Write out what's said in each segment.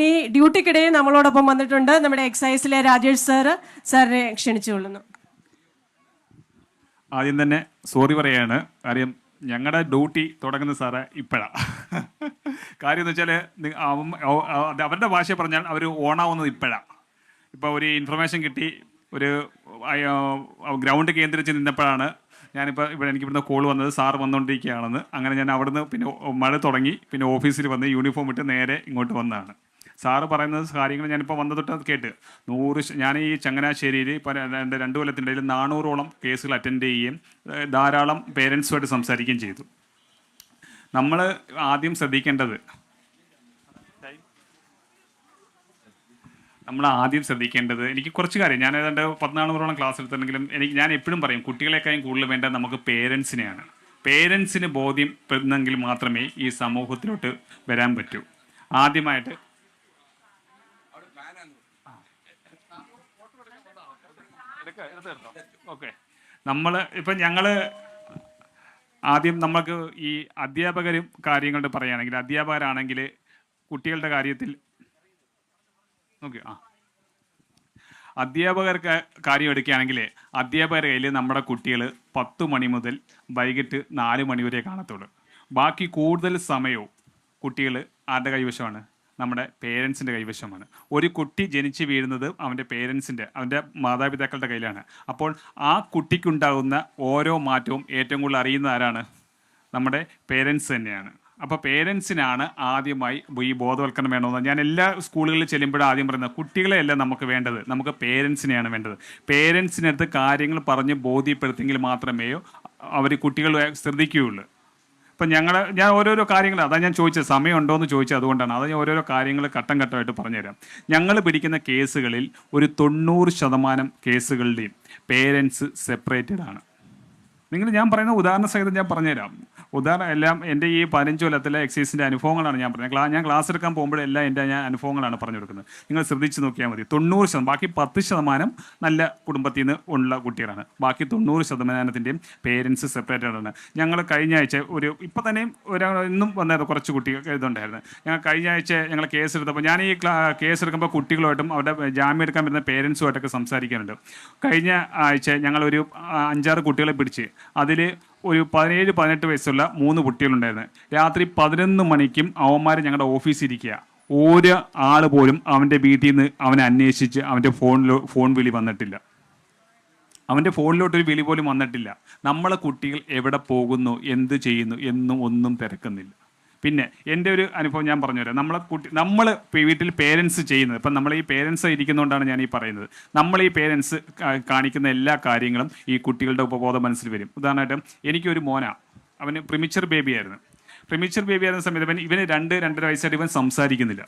ഇനി ഡ്യൂട്ടിക്കിടെ നമ്മളോടൊപ്പം വന്നിട്ടുണ്ട് നമ്മുടെ എക്സൈസിലെ രാജേഷ് സാറ് സാറിനെ ക്ഷണിച്ചുകൊള്ളുന്നു ആദ്യം തന്നെ സോറി പറയാണ്. കാര്യം ഞങ്ങളുടെ ഡ്യൂട്ടി തുടങ്ങുന്ന സാറേ ഇപ്പോഴാ. കാര്യം എന്ന് വെച്ചാൽ അവരുടെ ഭാഷ പറഞ്ഞാൽ അവർ ഓണാവുന്നത് ഇപ്പോഴാ. ഇപ്പോൾ ഒരു ഇൻഫർമേഷൻ കിട്ടി ഒരു ഗ്രൗണ്ട് കേന്ദ്രിച്ച് നിന്നപ്പോഴാണ് ഞാനിപ്പോൾ ഇവിടെ എനിക്ക് ഇവിടുന്ന് കോൾ വന്നത് സാർ വന്നുകൊണ്ടിരിക്കുകയാണെന്ന് അങ്ങനെ ഞാൻ അവിടുന്ന് പിന്നെ മഴ തുടങ്ങി പിന്നെ ഓഫീസിൽ വന്ന് യൂണിഫോം ഇട്ട് നേരെ ഇങ്ങോട്ട് വന്നതാണ്. സാറ് പറയുന്ന കാര്യങ്ങൾ ഞാനിപ്പോൾ വന്ന തൊട്ട് കേട്ട്. നൂറ് ഞാൻ ഈ ചങ്ങനാശ്ശേരിയിൽ ഇപ്പോൾ രണ്ട് രണ്ട് കൊല്ലത്തിന്റെ ഇടയിൽ നാനൂറോളം കേസുകൾ അറ്റൻഡ് ചെയ്യുകയും ധാരാളം പേരൻസുമായിട്ട് സംസാരിക്കുകയും ചെയ്തു. നമ്മൾ ആദ്യം ശ്രദ്ധിക്കേണ്ടത് നമ്മൾ ആദ്യം ശ്രദ്ധിക്കേണ്ടത് എനിക്ക് കുറച്ച് കാര്യം. ഞാൻ ഏതാണ്ട് പതിനാണൂറോളം ക്ലാസ് എടുത്തിട്ടുണ്ടെങ്കിലും എനിക്ക് ഞാൻ എപ്പോഴും പറയും കുട്ടികളെക്കാളും കൂടുതൽ വേണ്ടത് നമുക്ക് പേരൻസിനെയാണ്. പേരൻസിന് ബോധ്യപ്പെടുന്നെങ്കിൽ മാത്രമേ ഈ സമൂഹത്തിലോട്ട് വരാൻ പറ്റൂ. ആദ്യമായിട്ട് ഓക്കെ. നമ്മൾ ഇപ്പം ഞങ്ങൾ ആദ്യം നമുക്ക് ഈ അധ്യാപകരും കാര്യങ്ങളുടെ പറയുകയാണെങ്കിൽ അധ്യാപകരാണെങ്കിൽ കുട്ടികളുടെ കാര്യത്തിൽ ഓക്കെ ആ. അധ്യാപകർക്ക് കാര്യം എടുക്കുകയാണെങ്കിൽ അധ്യാപകരുടെ കയ്യിൽ നമ്മുടെ കുട്ടികൾ പത്ത് മണി മുതൽ വൈകിട്ട് നാല് മണി വരെ കാണത്തുള്ളൂ. ബാക്കി കൂടുതൽ സമയവും കുട്ടികൾ ആരുടെ കൈവശമാണ്? നമ്മുടെ പേരൻസിന്റെ കൈവശമാണ്. ഒരു കുട്ടി ജനിച്ച് വീഴുന്നത് അവന്റെ പേരൻസിന്റെ അവന്റെ മാതാപിതാക്കളുടെ കയ്യിലാണ്. അപ്പോൾ ആ കുട്ടിക്കുണ്ടാകുന്ന ഓരോ മാറ്റവും ഏറ്റവും കൂടുതൽ അറിയുന്ന ആരാണ്? നമ്മുടെ പേരൻസ് തന്നെയാണ്. അപ്പോൾ പേരൻസിനാണ് ആദ്യമായി ഈ ബോധവൽക്കരണം വേണമെന്ന്. ഞാൻ എല്ലാ സ്കൂളുകളിൽ ചെല്ലുമ്പോഴും ആദ്യം പറയുന്നത് കുട്ടികളെയല്ല നമുക്ക് വേണ്ടത് നമുക്ക് പേരൻസിനെയാണ് വേണ്ടത്. പേരൻസിനടുത്ത് കാര്യങ്ങൾ പറഞ്ഞ് ബോധ്യപ്പെടുത്തിയെങ്കിൽ മാത്രമേ അവർ കുട്ടികൾ ശ്രദ്ധിക്കുകയുള്ളൂ. ഇപ്പം ഞങ്ങൾ ഞാൻ ഓരോരോ കാര്യങ്ങൾ അതാ ഞാൻ ചോദിച്ചത് സമയമുണ്ടോ എന്ന് ചോദിച്ചത് അതുകൊണ്ടാണ്. അത് ഞാൻ ഓരോരോ കാര്യങ്ങൾ ഘട്ടം ഘട്ടമായിട്ട് പറഞ്ഞുതരാം. ഞങ്ങൾ പിടിക്കുന്ന കേസുകളിൽ ഒരു തൊണ്ണൂറ് ശതമാനം കേസുകളുടെയും പേരൻസ് സെപ്പറേറ്റഡ് ആണ് നിങ്ങൾ ഞാൻ പറയുന്ന ഉദാഹരണ സഹിതം ഞാൻ പറഞ്ഞുതരാം. ഉദാഹരണം എല്ലാം എന്റെ ഈ പതിനഞ്ച് കൊല്ലത്തിലെ എക്സൈസിന്റെ അനുഭവങ്ങളാണ് ഞാൻ പറഞ്ഞത്. ക്ലാ ഞാൻ ക്ലാസ് എടുക്കാൻ പോകുമ്പോഴെല്ലാം എന്റെ ഞാൻ അനുഭവങ്ങളാണ് പറഞ്ഞു കൊടുക്കുന്നത് നിങ്ങൾ ശ്രദ്ധിച്ച് നോക്കിയാൽ മതി. തൊണ്ണൂറ് ശതമാനം ബാക്കി പത്ത് ശതമാനം നല്ല കുടുംബത്തിൽ നിന്ന് ഉള്ള കുട്ടികളാണ്. ബാക്കി തൊണ്ണൂറ് ശതമാനത്തിന്റെയും പേരൻസ് സെപ്പറേറ്റഡാണ് ഞങ്ങൾ കഴിഞ്ഞ ആഴ്ച ഒരു ഇപ്പം തന്നെയും ഒരാൾ ഇന്നും വന്നായിരുന്നു കുറച്ച് കുട്ടികൾ ഇതുണ്ടായിരുന്നു. ഞങ്ങൾ കഴിഞ്ഞ ആഴ്ച ഞങ്ങൾ കേസ് എടുത്തപ്പോൾ ഞാൻ ഈ കേസ് എടുക്കുമ്പോൾ കുട്ടികളുമായിട്ടും അവരുടെ ജാമ്യം എടുക്കാൻ വരുന്ന പേരൻസുമായിട്ടൊക്കെ സംസാരിക്കാറുണ്ട്. കഴിഞ്ഞ ആഴ്ച ഞങ്ങളൊരു അഞ്ചാറ് കുട്ടികളെ പിടിച്ച് അതിൽ ഒരു പതിനേഴ് പതിനെട്ട് വയസ്സുള്ള മൂന്ന് കുട്ടികളുണ്ടായിരുന്നു. രാത്രി പതിനൊന്ന് മണിക്കും അവന്മാർ ഞങ്ങളുടെ ഓഫീസിൽ ഇരിക്കുക ഒരു ആൾ പോലും അവന്റെ വീട്ടിൽ നിന്ന് അവനെ അന്വേഷിച്ച് അവന്റെ ഫോണിലോ ഫോൺ വിളി വന്നിട്ടില്ല. അവന്റെ ഫോണിലോട്ടൊരു വിളി പോലും വന്നിട്ടില്ല. നമ്മളെ കുട്ടികൾ എവിടെ പോകുന്നു എന്ത് ചെയ്യുന്നു എന്നും ഒന്നും തിരക്കുന്നില്ല. പിന്നെ എന്റെ ഒരു അനുഭവം ഞാൻ പറഞ്ഞുതരാം നമ്മളെ കുട്ടി നമ്മൾ വീട്ടിൽ പേരൻസ് ചെയ്യുന്നത് ഇപ്പം നമ്മൾ ഈ പേരൻസ് ഇരിക്കുന്നതുകൊണ്ടാണ് ഞാൻ ഈ പറയുന്നത്. നമ്മൾ ഈ പേരൻസ് കാണിക്കുന്ന എല്ലാ കാര്യങ്ങളും ഈ കുട്ടികളുടെ ഉപബോധ മനസ്സിൽ വരും. ഉദാഹരണമായിട്ട് എനിക്കൊരു മോന. അവന് പ്രിമിച്ചർ ബേബിയായിരുന്നു പ്രിമിച്ചർ ബേബി സമയത്ത് ഇവൻ ഇവന് രണ്ട് രണ്ടര വയസ്സായിട്ട് ഇവൻ സംസാരിക്കുന്നില്ല.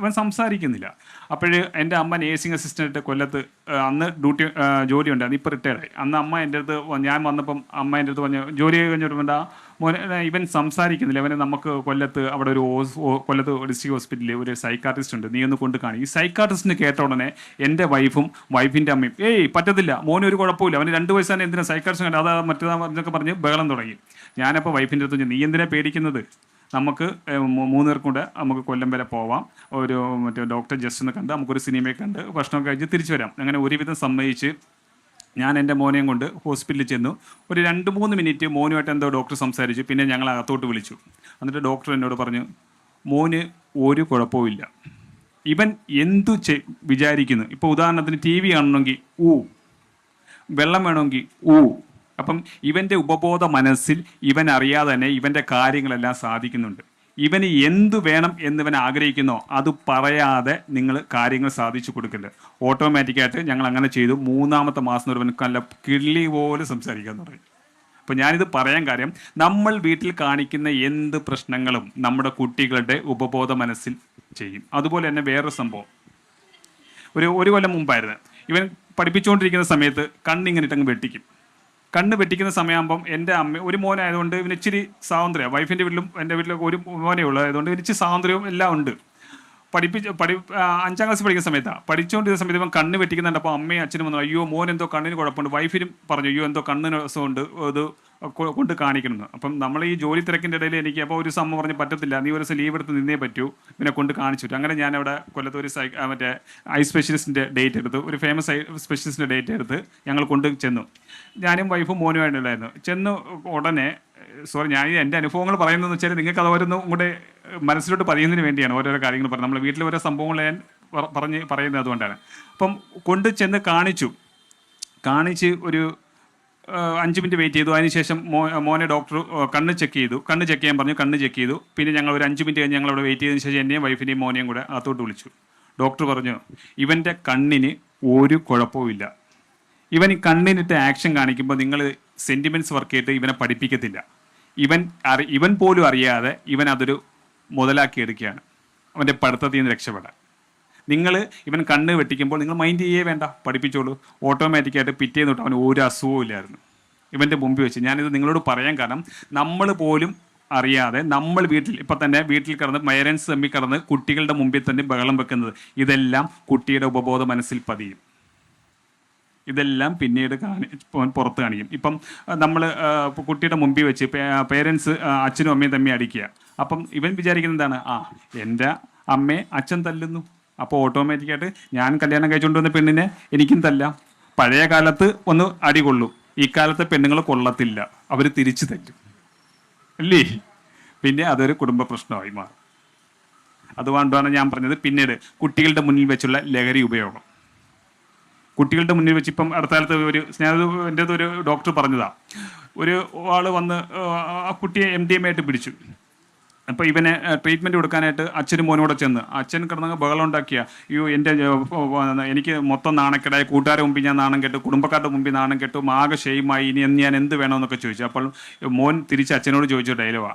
അവൻ സംസാരിക്കുന്നില്ല. അപ്പോഴ് എന്റെ അമ്മ നേഴ്സിംഗ് അസിസ്റ്റന്റ് കൊല്ലത്ത് അന്ന് ഡ്യൂട്ടി ജോലി ഉണ്ടായിരുന്നു. ഇപ്പോൾ റിട്ടയർഡായി അന്ന് അമ്മ എന്റെ അടുത്ത് ഞാൻ വന്നപ്പം അമ്മ എന്റെ അടുത്ത് പറഞ്ഞു ജോലി കഴിഞ്ഞിട്ട് മോനെ ഇവൻ സംസാരിക്കുന്നില്ല. അവനെ നമുക്ക് കൊല്ലത്ത് അവിടെ ഒരു കൊല്ലത്ത് ഡിസ്ട്രിക്ട് ഹോസ്പിറ്റലിൽ ഒരു സൈക്കാട്രിസ്റ്റ് ഉണ്ട്. നീ ഒന്ന് കൊണ്ട് കാണി. ഈ സൈക്കാട്രിസ്റ്റിന് കേട്ട ഉടനെ എന്റെ വൈഫും വൈഫിന്റെ അമ്മയും ഏയ് പറ്റത്തില്ല. മോന് ഒരു കുഴപ്പമില്ല. അവന് രണ്ട് വയസ്സാണ് എന്തിനാ സൈക്കാട്രിസ്റ്റ് കണ്ടത് അതാ മറ്റേതാ എന്നൊക്കെ പറഞ്ഞ് ബഹളം തുടങ്ങി. ഞാനപ്പോൾ വൈഫിന്റെ അടുത്ത് നീ എന്തിനാ പേടിക്കുന്നത്? നമുക്ക് മൂന്ന് പേർക്കും കൂടെ നമുക്ക് കൊല്ലം വരെ പോവാം. ഒരു മറ്റേ ഡോക്ടർ ജസ്റ്റ് ഒന്ന് കണ്ട് നമുക്കൊരു സിനിമയെ കണ്ട് ഭക്ഷണം കഴിച്ച് തിരിച്ചു വരാം. അങ്ങനെ ഒരുവിധം സമ്മതിച്ച് ഞാൻ എന്റെ മോനെയും കൊണ്ട് ഹോസ്പിറ്റലിൽ ചെന്നു. ഒരു രണ്ട് മൂന്ന് മിനിറ്റ് മോനുമായിട്ട് എന്തോ ഡോക്ടർ സംസാരിച്ചു. പിന്നെ ഞങ്ങൾ അകത്തോട്ട് വിളിച്ചു. എന്നിട്ട് ഡോക്ടർ എന്നോട് പറഞ്ഞു മോന് ഒരു കുഴപ്പവുമില്ല ഇവൻ എന്തു ചെ വിചാരിക്കുന്നു? ഇപ്പോൾ ഉദാഹരണത്തിന് ടി വി കാണണമെങ്കിൽ ഊ വെള്ളം വേണമെങ്കിൽ ഊ അപ്പം ഇവന്റെ ഉപബോധ മനസ്സിൽ ഇവൻ അറിയാതെ തന്നെ ഇവന്റെ കാര്യങ്ങളെല്ലാം സാധിക്കുന്നുണ്ട്. ഇവന് എന്തു വേണം എന്നിവൻ ആഗ്രഹിക്കുന്നോ അത് പറയാതെ നിങ്ങൾ കാര്യങ്ങൾ സാധിച്ചു കൊടുക്കരുത്. ഓട്ടോമാറ്റിക്കായിട്ട് ഞങ്ങൾ അങ്ങനെ ചെയ്തു. മൂന്നാമത്തെ മാസം ഒരുവൻ നല്ല കിള്ളി പോലെ സംസാരിക്കാൻ തുടങ്ങി. അപ്പോൾ ഞാനിത് പറയാൻ കാര്യം നമ്മൾ വീട്ടിൽ കാണിക്കുന്ന എന്ത് പ്രശ്നങ്ങളും നമ്മുടെ കുട്ടികളുടെ ഉപബോധ മനസ്സിൽ ചെയ്യും. അതുപോലെ തന്നെ വേറൊരു സംഭവം. ഒരു ഒരു കൊല്ലം മുമ്പായിരുന്നു. ഇവൻ പഠിപ്പിച്ചുകൊണ്ടിരിക്കുന്ന സമയത്ത് കണ്ണിങ്ങനെ ഇട്ടങ്ങ് വെട്ടിക്കും. കണ്ണ് വെട്ടിക്കുന്ന സമയമാകുമ്പം എന്റെ അമ്മ ഒരു മോനായതുകൊണ്ട് ഇവന് ഇച്ചിരി സ്വാതന്ത്ര്യം. വൈഫിന്റെ വീട്ടിലും എന്റെ വീട്ടിലും ഒരു മോനേ ഉള്ളൂ. ആയതുകൊണ്ട് ഇച്ചിരി സ്വാതന്ത്ര്യവും എല്ലാം ഉണ്ട്. പഠിപ്പിച്ച് പഠി അഞ്ചാം ക്ലാസ് പഠിക്കുന്ന സമയത്താണ് പഠിച്ചുകൊണ്ടിരുന്ന സമയത്ത് ഇപ്പം കണ്ണ് വെട്ടിക്കുന്നുണ്ട്. അപ്പോൾ അമ്മയും അച്ഛനും വന്നു. അയ്യോ മോൻ എന്തോ കണ്ണിന് കുഴപ്പമുണ്ട്. വൈഫിനും പറഞ്ഞു അയ്യോ എന്തോ കണ്ണിന് രസമുണ്ട് കൊ- കൊണ്ട് കാണിക്കണം അപ്പം നമ്മൾ ഈ ജോലി തിരക്കിന്റെ ഇടയിൽ എനിക്ക് അപ്പോൾ ഒരു സമ്മ പറഞ്ഞ് പറ്റത്തില്ല. നീ ഒരു ദിവസം ലീവ് എടുത്ത് നിന്നേ പറ്റൂ. പിന്നെ കൊണ്ട് കാണിച്ചു. അങ്ങനെ ഞാൻ അവിടെ കൊല്ലത്ത് ഒരു സൈ മറ്റേ ഐ സ്പെഷ്യലിസ്റ്റിന്റെ ഡേറ്റ് എടുത്ത്. ഒരു ഫേമസ് ഐ സ്പെഷ്യലിസ്റ്റിന്റെ ഡേറ്റ് എടുത്ത് ഞങ്ങൾ കൊണ്ട് ചെന്നു. ഞാനും വൈഫും മോനുമായിട്ടുണ്ടായിരുന്നു ചെന്ന് ഉടനെ സോറി ഞാൻ എന്റെ അനുഭവങ്ങൾ പറയുന്നതെന്ന് വെച്ചാൽ നിങ്ങൾക്ക് അത് ഓരോന്നും കൂടെ മനസ്സിലോട്ട് പറയുന്നതിന് വേണ്ടിയാണ് ഓരോരോ കാര്യങ്ങൾ പറയുന്നത് നമ്മൾ വീട്ടിൽ ഓരോ സംഭവങ്ങൾ ഞാൻ പറ- പറഞ്ഞ് പറയുന്നത് അതുകൊണ്ടാണ്. അപ്പം കൊണ്ട് ചെന്ന് കാണിച്ചു. കാണിച്ച് ഒരു അഞ്ച് മിനിറ്റ് വെയിറ്റ് ചെയ്തു. അതിനുശേഷം മോ മോനെ ഡോക്ടർ കണ്ണ് ചെക്ക് ചെയ്തു. കണ്ണ് ചെക്ക് ചെയ്യാൻ പറഞ്ഞു കണ്ണ് ചെക്ക് ചെയ്തു. പിന്നെ ഞങ്ങൾ ഒരു അഞ്ച് മിനിറ്റ് കഴിഞ്ഞ് ഞങ്ങൾ അവിടെ വെയിറ്റ് ചെയ്തതിന് ശേഷം എന്നെയും വൈഫിനെയും മോനെയും കൂടെ അകത്തോട്ട് വിളിച്ചു. ഡോക്ടർ പറഞ്ഞു ഇവന്റെ കണ്ണിന് ഒരു കുഴപ്പവുമില്ല ഇവൻ ഈ കണ്ണിനിട്ട് ആക്ഷൻ കാണിക്കുമ്പോൾ നിങ്ങൾ സെന്റിമെന്റ്സ് വർക്ക് ചെയ്തിട്ട് ഇവനെ പഠിപ്പിക്കത്തില്ല. ഇവൻ അറി ഇവൻ പോലും അറിയാതെ ഇവൻ അതൊരു മുതലാക്കി എടുക്കുകയാണ്. അവന്റെ പഠിത്തത്തിൽ നിന്ന് രക്ഷപ്പെടാൻ. നിങ്ങൾ ഇവൻ കണ്ണ് വെട്ടിക്കുമ്പോൾ നിങ്ങൾ മൈൻഡ് ചെയ്യേ വേണ്ട പഠിപ്പിച്ചോളൂ. ഓട്ടോമാറ്റിക്കായിട്ട് പിറ്റേന്ന് തൊട്ട് അവന് ഒരു അസുഖവും ഇല്ലായിരുന്നു. ഇവന്റെ മുമ്പിൽ വെച്ച്. ഞാനിത് നിങ്ങളോട് പറയാൻ കാരണം നമ്മൾ പോലും അറിയാതെ നമ്മൾ വീട്ടിൽ ഇപ്പം തന്നെ വീട്ടിൽ കിടന്ന് മൈരൻസ് തമ്മിൽ കിടന്ന് കുട്ടികളുടെ മുമ്പിൽ തന്നെ ബഹളം വെക്കുന്നത്. ഇതെല്ലാം കുട്ടിയുടെ ഉപബോധ മനസ്സിൽ പതിയും. ഇതെല്ലാം പിന്നീട് കാണി പുറത്ത് കാണിക്കും. ഇപ്പം നമ്മൾ കുട്ടിയുടെ മുമ്പിൽ വെച്ച് പേരൻസ് അച്ഛനും അമ്മയും തമ്മിൽ അടിക്കുക. അപ്പം ഇവൻ വിചാരിക്കുന്നത് എന്താണ്? ആ എന്റെ അമ്മയെ അച്ഛൻ തല്ലുന്നു. അപ്പോൾ ഓട്ടോമാറ്റിക്കായിട്ട് ഞാൻ കല്യാണം കഴിച്ചുകൊണ്ട് വന്ന പെണ്ണിനെ എനിക്കും തല്ല. പഴയ കാലത്ത് ഒന്ന് അടി കൊള്ളൂ. ഈ കാലത്തെ പെണ്ണുങ്ങൾ കൊള്ളത്തില്ല. അവർ തിരിച്ചു തല്ലും. അല്ലേ? പിന്നെ അതൊരു കുടുംബ പ്രശ്നമായി മാറും. അതുകൊണ്ടാണ് ഞാൻ പറഞ്ഞത് പിന്നീട് കുട്ടികളുടെ മുന്നിൽ വെച്ചുള്ള ലഹരി ഉപയോഗം. കുട്ടികളുടെ മുന്നിൽ വെച്ച് ഇപ്പം അടുത്ത കാലത്ത് ഒരു സ്നേഹ എന്റെ ഒരു ഡോക്ടർ പറഞ്ഞതാ. ഒരു ആൾ വന്ന് ആ കുട്ടിയെ എം ഡി എം ആയിട്ട് പിടിച്ചു. അപ്പോൾ ഇവനെ ട്രീറ്റ്മെന്റ് കൊടുക്കാനായിട്ട് അച്ഛനും മോനോടെ ചെന്ന്. അച്ഛൻ കിടന്നങ്ങ് ബഹളം ഉണ്ടാക്കിയ അയ്യോ എന്റെ എനിക്ക് മൊത്തം നാണക്കെടായി കൂട്ടുകാരുടെ മുമ്പിൽ ഞാൻ നാണം കെട്ടു. കുടുംബക്കാരുടെ മുമ്പിൽ നാണം കെട്ടു. ആകെ ഷെയിമായി ഇനി ഞാൻ എന്ത് വേണമെന്നൊക്കെ ചോദിച്ചു. അപ്പോൾ മോൻ തിരിച്ച് അച്ഛനോട് ചോദിച്ചു ഡയലോവാ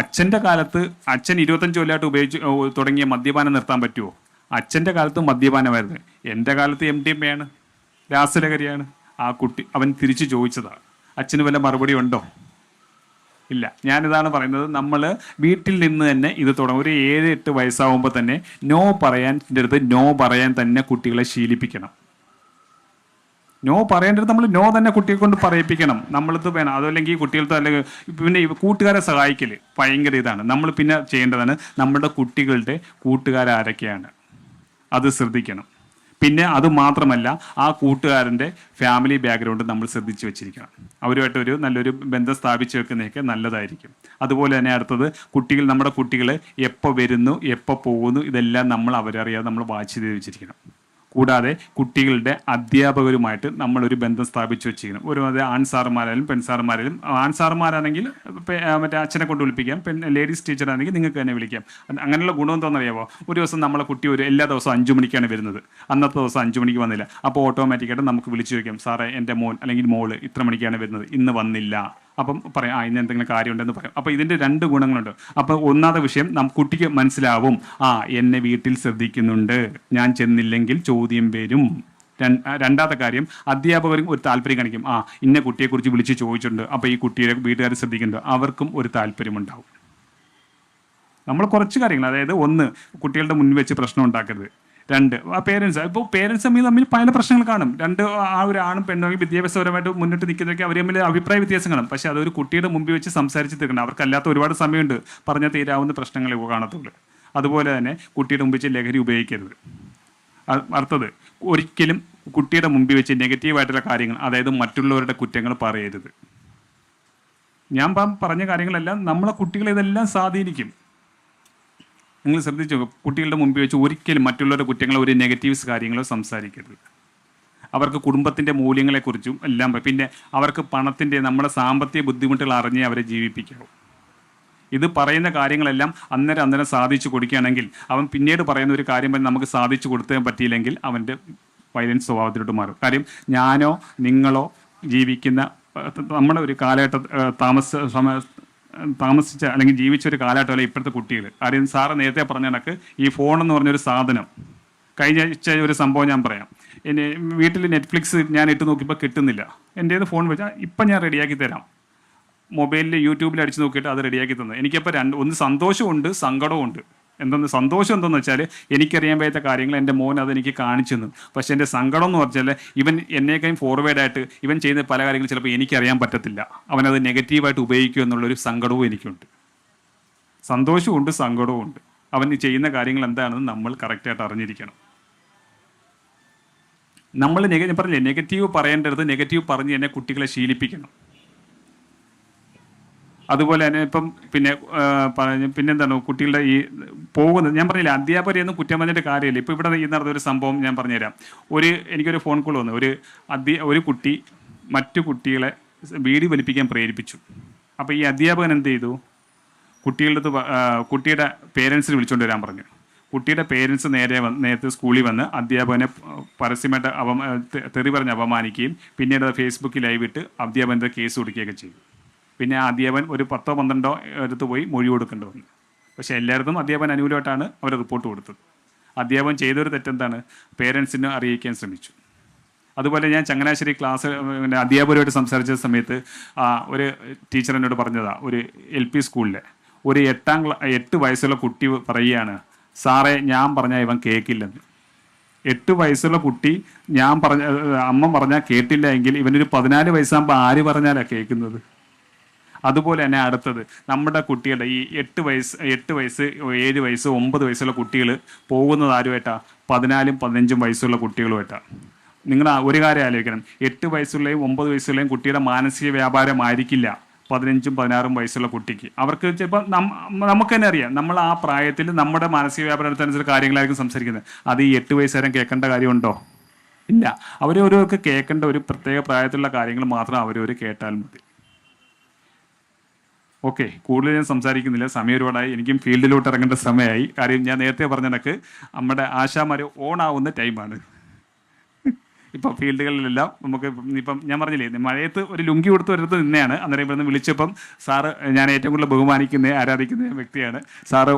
അച്ഛന്റെ കാലത്ത് അച്ഛൻ ഇരുപത്തഞ്ച് കൊല്ലമായിട്ട് ഉപയോഗിച്ച് തുടങ്ങിയ മദ്യപാനം നിർത്താൻ പറ്റുമോ അച്ഛന്റെ കാലത്ത് മദ്യപാനമായിരുന്നു. എന്റെ കാലത്ത് എം ഡി എം ആണ്. രാസലഹരിയാണ്. ആ കുട്ടി അവൻ തിരിച്ചു ചോദിച്ചതാണ് അച്ഛന് വല്ല മറുപടി ഉണ്ടോ? ഇല്ല. ഞാനിതാണ് പറയുന്നത് നമ്മൾ വീട്ടിൽ നിന്ന് തന്നെ ഇത് തുടങ്ങും. ഒരു ഏഴ് എട്ട് വയസ്സാകുമ്പോൾ തന്നെ നോ പറയാൻ അടുത്ത് നോ പറയാൻ തന്നെ കുട്ടികളെ ശീലിപ്പിക്കണം. നോ പറയേണ്ടത് നമ്മൾ നോ തന്നെ കുട്ടിയെ കൊണ്ട് പറയിപ്പിക്കണം. നമ്മളിത് വേണം. അതല്ലെങ്കിൽ കുട്ടികൾക്ക് അല്ലെങ്കിൽ പിന്നെ കൂട്ടുകാരെ സഹായിക്കൽ ഭയങ്കര ഇതാണ്. നമ്മൾ പിന്നെ ചെയ്യേണ്ടതാണ് നമ്മുടെ കുട്ടികളുടെ കൂട്ടുകാരാരൊക്കെയാണ്. അത് ശ്രദ്ധിക്കണം. പിന്നെ അത് മാത്രമല്ല ആ കൂട്ടുകാരന്റെ ഫാമിലി ബാക്ക്ഗ്രൗണ്ട് നമ്മൾ ശ്രദ്ധിച്ച് വെച്ചിരിക്കണം. അവരുമായിട്ട് ഒരു നല്ലൊരു ബന്ധം സ്ഥാപിച്ചു വെക്കുന്നതൊക്കെ നല്ലതായിരിക്കും. അതുപോലെ തന്നെ അടുത്തത് കുട്ടികൾ നമ്മുടെ കുട്ടികൾ എപ്പോൾ വരുന്നു എപ്പോൾ പോകുന്നു ഇതെല്ലാം നമ്മൾ അവരറിയാതെ നമ്മൾ വാച്ച് ചെയ്ത് വെച്ചിരിക്കണം. കൂടാതെ കുട്ടികളുടെ അധ്യാപകരുമായിട്ട് നമ്മളൊരു ബന്ധം സ്ഥാപിച്ചു വെച്ചിരിക്കണം ഒരു അത് ആൺസാറുമാരായാലും പെൺസാറുമാരായാലും ആൺസാറുമാരാണെങ്കിൽ മറ്റേ അച്ഛനെ കൊണ്ട് വിളിപ്പിക്കാം പെൺ ലേഡീസ് ടീച്ചർ ആണെങ്കിൽ നിങ്ങൾക്ക് തന്നെ വിളിക്കാം. അങ്ങനെയുള്ള ഗുണം എന്താണെന്നറിയാമോ ഒരു ദിവസം നമ്മളെ കുട്ടി ഒരു എല്ലാ ദിവസവും അഞ്ചു മണിക്കാണ് വരുന്നത്. അന്നത്തെ ദിവസം അഞ്ചു മണിക്ക് വന്നില്ല. അപ്പോൾ ഓട്ടോമാറ്റിക്കായിട്ട് നമുക്ക് വിളിച്ചു ചോദിക്കാം സാറേ എന്റെ മോൻ അല്ലെങ്കിൽ മോൾ ഇത്ര മണിക്കാണ് വരുന്നത്? ഇന്ന് വന്നില്ല. അപ്പം പറയാം ആ ഇന്ന് എന്തെങ്കിലും കാര്യമുണ്ടെന്ന് പറയാം. അപ്പോൾ ഇതിന്റെ രണ്ട് ഗുണങ്ങളുണ്ട്. അപ്പോൾ ഒന്നാമത്തെ വിഷയം നമുക്ക് കുട്ടിക്ക് മനസ്സിലാവും ആ എന്നെ വീട്ടിൽ ശ്രദ്ധിക്കുന്നുണ്ട് ഞാൻ ചെന്നില്ലെങ്കിൽ ചോദ്യം വരും. രണ്ടാമത്തെ കാര്യം അധ്യാപകരും ഒരു താല്പര്യം കാണിക്കും ആ ഇന്ന കുട്ടിയെക്കുറിച്ച് വിളിച്ച് ചോദിച്ചിട്ടുണ്ട് അപ്പോൾ ഈ കുട്ടിയെ വീട്ടുകാർ ശ്രദ്ധിക്കുന്നുണ്ട്. അവർക്കും ഒരു താല്പര്യമുണ്ടാവും. നമ്മൾ കുറച്ച് കാര്യങ്ങൾ അതായത് ഒന്ന് കുട്ടികളുടെ മുന്നിൽ വെച്ച് പ്രശ്നം ഉണ്ടാക്കരുത്. രണ്ട്. പേരൻസ് ഇപ്പോൾ പേരൻസ് തമ്മിൽ തമ്മിൽ പല പ്രശ്നങ്ങൾ കാണും. രണ്ട് ആ ഒരു ആണും പെണ്ണും വിദ്യാഭ്യാസപരമായിട്ട് മുന്നിട്ട് നിൽക്കുന്നതൊക്കെ അവർ തമ്മിൽ അഭിപ്രായ വ്യത്യാസം കാണും പക്ഷേ അതൊരു കുട്ടിയുടെ മുമ്പിൽ വെച്ച് സംസാരിച്ച് തീർക്കണം. അവർക്കല്ലാത്ത ഒരുപാട് സമയമുണ്ട് പറഞ്ഞാൽ തീരാവുന്ന പ്രശ്നങ്ങളെ കാണത്തുള്ളൂ. അതുപോലെ തന്നെ കുട്ടിയുടെ മുമ്പിൽ ലഹരി ഉപയോഗിക്കരുത്. അടുത്തത് ഒരിക്കലും കുട്ടിയുടെ മുമ്പിൽ വെച്ച് നെഗറ്റീവായിട്ടുള്ള കാര്യങ്ങൾ അതായത് മറ്റുള്ളവരുടെ കുറ്റങ്ങൾ പറയരുത്. ഞാൻ പറഞ്ഞ കാര്യങ്ങളെല്ലാം നമ്മളെ കുട്ടികളെ ഇതെല്ലാം സ്വാധീനിക്കും. നിങ്ങൾ ശ്രദ്ധിച്ചു കുട്ടികളുടെ മുമ്പിൽ വെച്ച് ഒരിക്കലും മറ്റുള്ളവരുടെ കുറ്റങ്ങളോ ഒരു നെഗറ്റീവ്സ് കാര്യങ്ങളോ സംസാരിക്കരുത്. അവർക്ക് കുടുംബത്തിന്റെ മൂല്യങ്ങളെക്കുറിച്ചും എല്ലാം പിന്നെ അവർക്ക് പണത്തിന്റെ നമ്മുടെ സാമ്പത്തിക ബുദ്ധിമുട്ടുകൾ അറിഞ്ഞേ അവരെ ജീവിപ്പിക്കാവൂ. ഇത് പറയുന്ന കാര്യങ്ങളെല്ലാം അന്നേരം അന്നേരം സാധിച്ചു കൊടുക്കുകയാണെങ്കിൽ അവൻ പിന്നീട് പറയുന്ന ഒരു കാര്യം നമുക്ക് സാധിച്ചു കൊടുക്കാൻ പറ്റിയില്ലെങ്കിൽ അവന്റെ വയലൻസ് സ്വഭാവത്തിലോട്ട് മാറും. കാര്യം ഞാനോ നിങ്ങളോ ജീവിക്കുന്ന നമ്മുടെ ഒരു കാലഘട്ട താമസ താമസിച്ച അല്ലെങ്കിൽ ജീവിച്ച ഒരു കാലഘട്ടമല്ല ഇപ്പോഴത്തെ കുട്ടികൾ? കാര്യം സാറ് നേരത്തെ പറഞ്ഞ കണക്ക് ഈ ഫോൺ എന്ന് പറഞ്ഞൊരു സാധനം. കഴിഞ്ഞ ഒരു സംഭവം ഞാൻ പറയാം. എന്റെ വീട്ടിൽ നെറ്റ്ഫ്ലിക്സ് ഞാൻ ഇട്ട് നോക്കിയപ്പോൾ കിട്ടുന്നില്ല. എന്റേത് ഫോൺ വെച്ചാൽ ഇപ്പം ഞാൻ റെഡിയാക്കി തരാം. മൊബൈലിൽ യൂട്യൂബിൽ അടിച്ച് നോക്കിയിട്ട് അത് റെഡിയാക്കി തന്നു. എനിക്കപ്പോൾ രണ്ട് ഒന്ന് സന്തോഷമുണ്ട് സങ്കടവും ഉണ്ട് എന്തെന്ന് സന്തോഷം എന്തെന്ന് വെച്ചാൽ എനിക്കറിയാൻ വയ്യാത്ത കാര്യങ്ങൾ എന്റെ മോൻ അതെനിക്ക് കാണിച്ചു തന്നു പക്ഷേ എന്റെ സങ്കടം എന്ന് പറഞ്ഞാൽ ഇവൻ എന്നേക്കാളും ഫോർവേഡായിട്ട് ഇവൻ ചെയ്യുന്ന പല കാര്യങ്ങളും ചിലപ്പോൾ എനിക്കറിയാൻ പറ്റത്തില്ല. അവനത് നെഗറ്റീവായിട്ട് ഉപയോഗിക്കും എന്നുള്ളൊരു സങ്കടവും എനിക്കുണ്ട്. സന്തോഷമുണ്ട് സങ്കടവും ഉണ്ട് അവൻ ചെയ്യുന്ന കാര്യങ്ങൾ എന്താണെന്ന് നമ്മൾ കറക്റ്റായിട്ട് അറിഞ്ഞിരിക്കണം. നമ്മൾ നെഗ പറഞ്ഞില്ലേ നെഗറ്റീവ് പറയേണ്ടത് നെഗറ്റീവ് പറഞ്ഞ് എന്നെ കുട്ടികളെ ശീലിപ്പിക്കണം. അതുപോലെ തന്നെ ഇപ്പം പിന്നെ പറഞ്ഞു പിന്നെന്താണ് കുട്ടികളുടെ ഈ പോകുന്നത്. ഞാൻ പറഞ്ഞില്ല അധ്യാപകരെയൊന്നും കുറ്റം പറഞ്ഞിട്ട് കാര്യമില്ല. ഇപ്പോൾ ഇവിടെ ഈ നടന്ന ഒരു സംഭവം ഞാൻ പറഞ്ഞുതരാം. ഒരു എനിക്കൊരു ഫോൺ കോൾ വന്നു. ഒരു അധ്യ ഒരു കുട്ടി മറ്റു കുട്ടികളെ വീടി വലിപ്പിക്കാൻ പ്രേരിപ്പിച്ചു. അപ്പോൾ ഈ അധ്യാപകൻ എന്ത് ചെയ്തു? കുട്ടികളുടെ കുട്ടിയുടെ പേരൻസിനെ വിളിച്ചുകൊണ്ട് വരാൻ പറഞ്ഞു. കുട്ടിയുടെ പേരൻസ് നേരെ വന്ന് നേരത്തെ സ്കൂളിൽ വന്ന് അധ്യാപകനെ പരസ്യമായിട്ട് അപമാ തെറി പറഞ്ഞ് അപമാനിക്കുകയും പിന്നീട് ഫേസ്ബുക്കിൽ ലൈവ് ഇട്ട് അധ്യാപകന്റെ കേസ് കൊടുക്കുകയൊക്കെ ചെയ്തു. പിന്നെ അധ്യാപൻ ഒരു പത്തോ പന്ത്രണ്ടോ അടുത്ത് പോയി മൊഴി കൊടുക്കേണ്ടി വന്നു. പക്ഷേ എല്ലായിടത്തും അധ്യാപൻ അനുകൂലമായിട്ടാണ് അവർ റിപ്പോർട്ട് കൊടുത്തത്. അധ്യാപകൻ ചെയ്തൊരു തെറ്റെന്താണ്? പേരൻസിനെ അറിയിക്കാൻ ശ്രമിച്ചു. അതുപോലെ ഞാൻ ചങ്ങനാശ്ശേരി ക്ലാസ് പിന്നെ അധ്യാപകരുമായിട്ട് സംസാരിച്ച സമയത്ത് ഒരു ടീച്ചർ എന്നോട് പറഞ്ഞതാ ഒരു എൽ പി സ്കൂളിലെ ഒരു എട്ടാം ക്ലാ എട്ട് വയസ്സുള്ള കുട്ടി പറയുകയാണ് സാറേ ഞാൻ പറഞ്ഞാൽ ഇവൻ കേൾക്കില്ലെന്ന്. എട്ട് വയസ്സുള്ള കുട്ടി ഞാൻ പറഞ്ഞ അമ്മ പറഞ്ഞാൽ കേട്ടില്ല എങ്കിൽ ഇവനൊരു പതിനാല് വയസ്സാകുമ്പോൾ ആര് പറഞ്ഞാലാണ് കേൾക്കുന്നത്? അതുപോലെ തന്നെ അടുത്തത് നമ്മുടെ കുട്ടികളുടെ ഈ എട്ട് വയസ്സ് എട്ട് വയസ്സ് ഏഴ് വയസ്സ് ഒമ്പത് വയസ്സുള്ള കുട്ടികൾ പോകുന്നത് ആരുമായിട്ടാ? പതിനാലും പതിനഞ്ചും വയസ്സുള്ള കുട്ടികളുമായിട്ടാണ് നിങ്ങൾ ഒരു കാര്യം ആലോചിക്കണം. എട്ട് വയസ്സുള്ളയും ഒമ്പത് വയസ്സുള്ളയും കുട്ടിയുടെ മാനസിക വ്യാപാരമായിരിക്കില്ല പതിനഞ്ചും പതിനാറും വയസ്സുള്ള കുട്ടിക്ക്. അവർക്ക് ചിലപ്പോൾ നമുക്ക് തന്നെ അറിയാം. നമ്മൾ ആ പ്രായത്തിൽ നമ്മുടെ മാനസിക വ്യാപാരത്തിനനുസരിച്ച് കാര്യങ്ങളായിരിക്കും സംസാരിക്കുന്നത്. അത് ഈ എട്ട് വയസ്സുകാരൻ കേൾക്കേണ്ട കാര്യമുണ്ടോ? ഇല്ല. അവരോരോർക്ക് കേൾക്കേണ്ട ഒരു പ്രത്യേക പ്രായത്തിലുള്ള കാര്യങ്ങൾ മാത്രം അവരോർ കേട്ടാൽ മതി. ഓക്കെ കൂടുതൽ ഞാൻ സംസാരിക്കുന്നില്ല. സമയം ഒരുപാടായി. എനിക്കും ഫീൽഡിലോട്ട് ഇറങ്ങേണ്ട സമയമായി. കാര്യം ഞാൻ നേരത്തെ പറഞ്ഞ കണക്ക് നമ്മുടെ ആശാമാർ ഓണാവുന്ന ടൈമാണ്. ഇപ്പം ഫീൽഡുകളിലെല്ലാം നമുക്ക് ഇപ്പം ഞാൻ പറഞ്ഞില്ലേ മഴയത്ത് ഒരു ലുങ്കി കൊടുത്ത് വരുന്നത് നിന്നെയാണ്. അന്നേരം ഇവിടുന്ന് വിളിച്ചപ്പം സാറ് ഞാൻ ഏറ്റവും കൂടുതൽ ബഹുമാനിക്കുന്ന ആരാധിക്കുന്ന വ്യക്തിയാണ്. സാറ്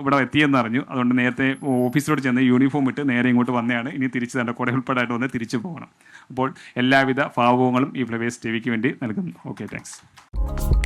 ഇവിടെ എത്തിയെന്ന് അറിഞ്ഞു. അതുകൊണ്ട് നേരത്തെ ഓഫീസിലോട്ട് ചെന്ന് യൂണിഫോം ഇട്ട് നേരെ ഇങ്ങോട്ട് വന്നതാണ്. ഇനി തിരിച്ച് തന്റെ കുട ഉൾപ്പെടായിട്ട് വന്ന് തിരിച്ചു പോകണം. അപ്പോൾ എല്ലാവിധ ഭാവങ്ങളും ഈ ഫ്ലവേഴ്സ് ടി വിക്ക് വേണ്ടി നൽകുന്നു. Okay thanks.